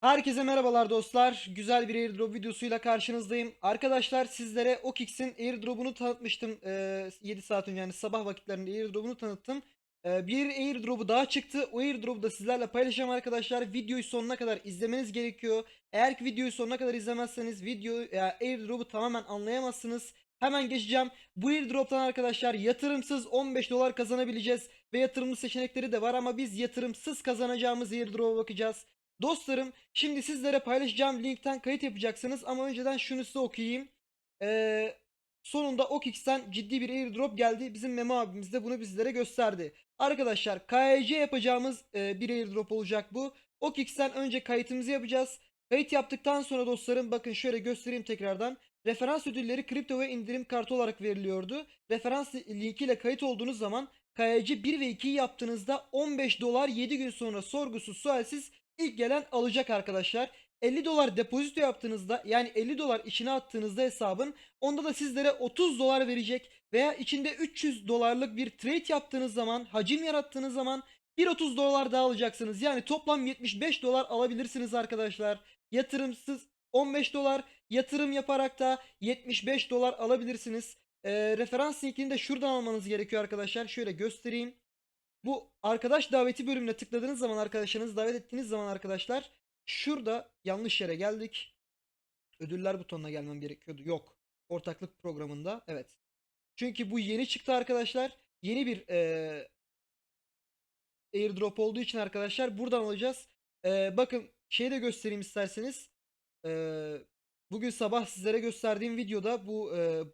Herkese merhabalar dostlar. Güzel bir airdrop videosuyla karşınızdayım. Arkadaşlar sizlere OKX'in airdrop'unu tanıtmıştım. Ee, 7 saat önce yani sabah vakitlerinde airdrop'unu tanıttım. Ee, bir airdrop'u daha çıktı. O airdrop'u da sizlerle paylaşacağım arkadaşlar. Videoyu sonuna kadar izlemeniz gerekiyor. Eğer ki videoyu sonuna kadar izlemezseniz video ya airdrop'u tamamen anlayamazsınız. Hemen geçeceğim. Bu airdrop'tan arkadaşlar yatırımsız 15 dolar kazanabileceğiz. Ve yatırımlı seçenekleri de var ama biz yatırımsız kazanacağımız airdrop'a bakacağız. Dostlarım şimdi sizlere paylaşacağım linkten kayıt yapacaksınız ama önceden şunu size okuyayım. Ee, sonunda OKX'ten ciddi bir airdrop geldi. Bizim Memo abimiz de bunu bizlere gösterdi. Arkadaşlar KYC yapacağımız e, bir airdrop olacak bu. OKX'ten önce kayıtımızı yapacağız. Kayıt yaptıktan sonra dostlarım bakın şöyle göstereyim tekrardan. Referans ödülleri kripto ve indirim kartı olarak veriliyordu. Referans linkiyle kayıt olduğunuz zaman KYC 1 ve 2'yi yaptığınızda 15 dolar 7 gün sonra sorgusuz sualsiz ilk gelen alacak arkadaşlar. 50 dolar depozito yaptığınızda yani 50 dolar içine attığınızda hesabın onda da sizlere 30 dolar verecek veya içinde 300 dolarlık bir trade yaptığınız zaman hacim yarattığınız zaman 1.30 dolar daha alacaksınız. Yani toplam 75 dolar alabilirsiniz arkadaşlar. Yatırımsız 15 dolar yatırım yaparak da 75 dolar alabilirsiniz. Ee, referans linkini de şuradan almanız gerekiyor arkadaşlar. Şöyle göstereyim. Bu arkadaş daveti bölümüne tıkladığınız zaman arkadaşlarınızı davet ettiğiniz zaman arkadaşlar şurada yanlış yere geldik. Ödüller butonuna gelmem gerekiyordu. Yok. Ortaklık programında. Evet. Çünkü bu yeni çıktı arkadaşlar. Yeni bir eee airdrop olduğu için arkadaşlar buradan alacağız. Eee, bakın şeyi de göstereyim isterseniz. Eee, bugün sabah sizlere gösterdiğim videoda bu eee,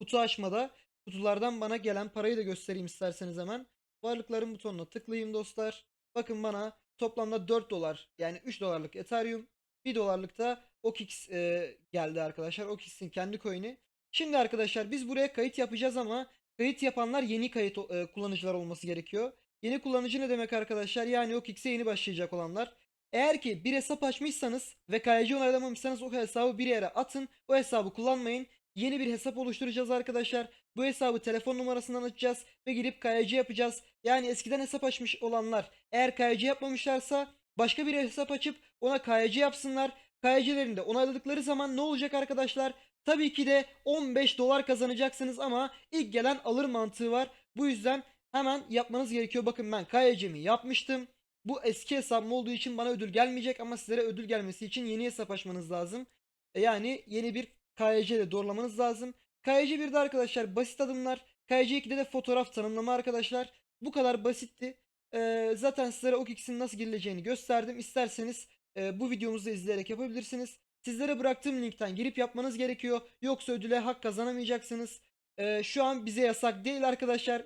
kutu açmada kutulardan bana gelen parayı da göstereyim isterseniz hemen. Varlıkların butonuna tıklayayım dostlar. Bakın bana toplamda 4 dolar yani 3 dolarlık Ethereum 1 dolarlık da OKX e, geldi arkadaşlar. OKX'in kendi coin'i. Şimdi arkadaşlar biz buraya kayıt yapacağız ama kayıt yapanlar yeni kayıt e, kullanıcılar olması gerekiyor. Yeni kullanıcı ne demek arkadaşlar? Yani OKX'e yeni başlayacak olanlar. Eğer ki bir hesap açmışsanız ve KYC onaylamamışsanız o hesabı bir yere atın. O hesabı kullanmayın. Yeni bir hesap oluşturacağız arkadaşlar. Bu hesabı telefon numarasından açacağız ve girip KYC yapacağız. Yani eskiden hesap açmış olanlar eğer KYC yapmamışlarsa başka bir hesap açıp ona KYC yapsınlar. KYC'lerini de onayladıkları zaman ne olacak arkadaşlar? Tabii ki de 15 dolar kazanacaksınız ama ilk gelen alır mantığı var. Bu yüzden hemen yapmanız gerekiyor. Bakın ben KYC'mi yapmıştım. Bu eski hesabım olduğu için bana ödül gelmeyecek ama sizlere ödül gelmesi için yeni hesap açmanız lazım. E Yani yeni bir KYC ile doğrulamanız lazım. KYC 1'de arkadaşlar basit adımlar. KYC 2'de de fotoğraf tanımlama arkadaşlar. Bu kadar basitti. Ee, zaten sizlere OKX'in nasıl girileceğini gösterdim. İsterseniz e, bu videomuzu izleyerek yapabilirsiniz. Sizlere bıraktığım linkten girip yapmanız gerekiyor. Yoksa ödüle hak kazanamayacaksınız. Ee, şu an bize yasak değil arkadaşlar.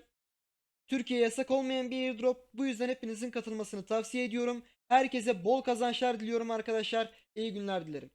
Türkiye'ye yasak olmayan bir airdrop. Bu yüzden hepinizin katılmasını tavsiye ediyorum. Herkese bol kazançlar diliyorum arkadaşlar. İyi günler dilerim.